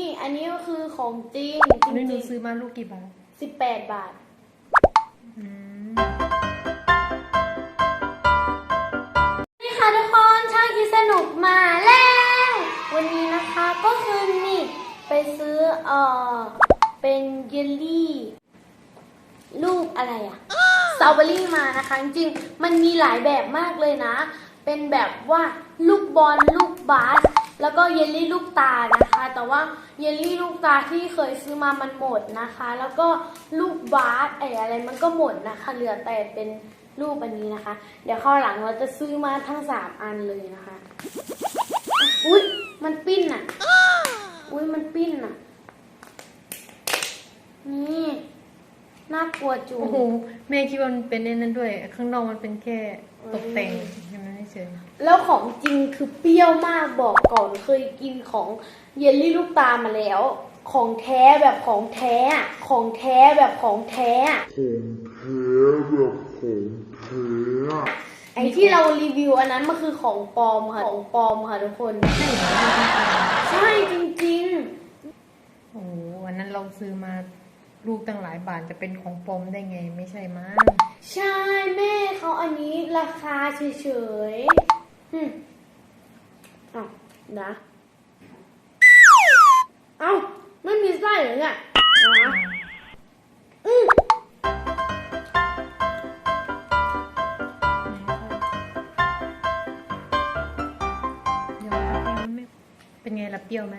นี่อันนี้ก็คือของจริงจอันนี้หนูริงซื้อมาลูกกี่บาทๆสิบแปดบาท อืมนี่ค่ะทุกคนช่างคิดสนุกมาแล้ว วันนี้นะคะก็คือนี่ไปซื้อเอ่อเป็นเยลลี่รูปอะไรอะสตรอเบอรี่มานะคะ จริงๆมันมีหลายแบบมากเลยนะ เป็นแบบว่าลูกบอลลูกบาส แล้วก็เยลลี่ลูกตานะคะ แต่ว่าเยลลี่ลูกตาที่เคยซื้อมามันหมดนะคะ แล้วก็ลูกบาสไอ้อะไรมันก็หมดนะคะ เหลือแต่เป็นรูปอันนี้นะคะ เดี๋ยวข้อหลังเราจะซื้อมาทั้งสามอันเลยนะคะอะอุ้ยมันปิ้นอะ อุ้ยมันปิ้นอะ นี่ น่ากลัวจู โอ้โหแม่คิดว่ามันเป็นไอ้นั้นด้วย ข้างนอกมันเป็นแค่ตกแต่งใช่ไหมเฉยแล้วของจริงคือเปรี้ยวมากบอกก่อนเคยกินของเยลลี่ลูกตามาแล้ว ของแท้แบบของแท้อะของแท้แบบของแท้อะของแท้แบบของแท้อะไอที่เรารีวิวอันนั้นมันคือของปลอมค่ะของปลอมค่ะทุกคน ใช่เหรอใช่จริงโอ้โหอันนั้นเราซื้อมา ลูกตั้งหลายบาทจะเป็นของปลอมได้ไงไม่ใช่มั้งๆใช่แม่เขาอันนี้ราคาเฉยๆหึอ้าวนะเอ้าไม่มีไส้เหรอเนี่ยนะอืมเดี๋ยวเอาไปไม่เป็นไงล่ะเปรี้ยวไหม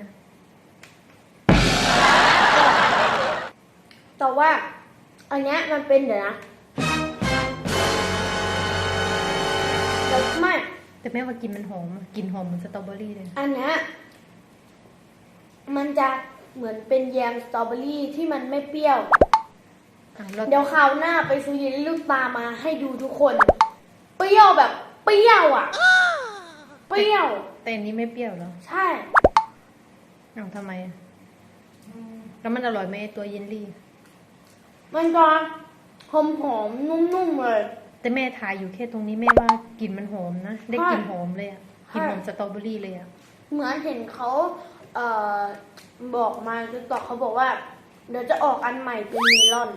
ว่า อันเนี้ยมันเป็นเดี๋ยวนะแต่ไม่แต่แม่ว่ากินมันหอมอะกลินหอมเหมือนสตรอเบอรี่เลย อันเนี้ยมันจะเหมือนเป็นแยมสตรอเบอรี่ที่มันไม่เปรี้ยว อะเราเดี๋ยวคราวหน้าไปซื้อเยลลี่ลูกตามาให้ดูทุกคน เปรี้ยวแบบ เปรี้ยวอะ เปรี้ยว แต่อันนี้ไม่เปรี้ยวเหรอใช่ อ้าวทำไมอะแล้วมันอร่อยไหมไอ้ตัวเยลลี่ มันจะหอมหอมๆนุ่มๆเลย แต่แม่ทายอยู่แค่ตรงนี้แม่ว่ากลิ่นมันหอมนะ ได้กลิ่นหอมเลยอะกลิ่นหอมสตรอเบอรี่เลยอะเหมือนเห็นเขาเอ่อบอกมาคือต่อกเขาบอกว่า เดี๋ยวจะออกอันใหม่เป็นเมลอน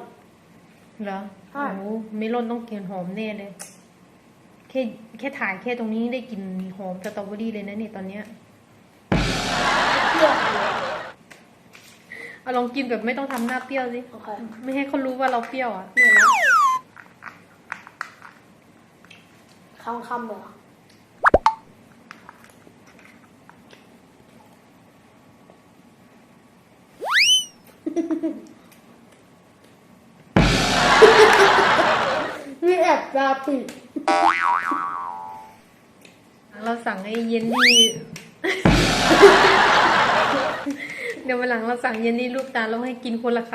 เหรอใช่ โอ้เมลอนต้องกลิ่นหอมแน่เลยแค่แค่ถ่ายแค่ตรงนี้ได้กลิ่นหอมสตรอเบอรี่เลยนะเนี่ยตอนเนี้ย เอาลองกินแบบไม่ต้องทำหน้าเปรี้ยวสิ โอเคไม่ให้เขารู้ว่าเราเปรี้ยวอะเดี๋ยวนะคำคำเหรอนี่แอบตาปิดเราสั่งไอ้เยลลี่ เดี๋ยววันหลังเราสั่งเยลลี่ลูกตาลเราให้กินคนละค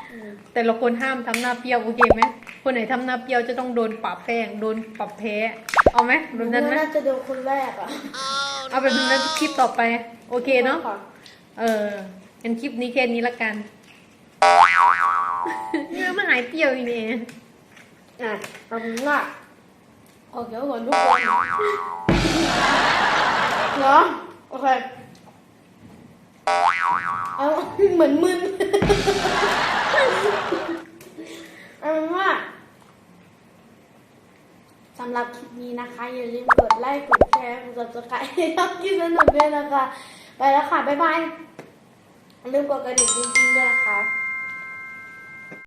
ำแต่เราคนห้ามทำหน้าเปรี้ยวโอเคไหมคนไหนทำหน้าเปรี้ยวจะต้องโดนปรับแป้งโดนปรับแพ้เอาไหมแบบนั้นไหมน่าจะโดนคนแรกอะเอาแบบนั้นคลิปต่อไป โอเคเนาะเอองั้นคลิปนี้แค่นี้ละกันเนี่ยมันหายเปรี้ยวอีเนี่ยอะทำหน้าขอเดี๋ยวก่อนทุกคนเหรอโอเค เอาเหมือนมึนเอาเป็นว่าสำหรับคลิปนี้นะคะ อย่าลืมกดไลค์กดแชร์กด subscribe ให้ช่องกินสนุกด้วยนะคะ ไปแล้วค่ะ บ๊ายบายอย่าลืมกดกระดิ่งจริงๆด้วยนะคะ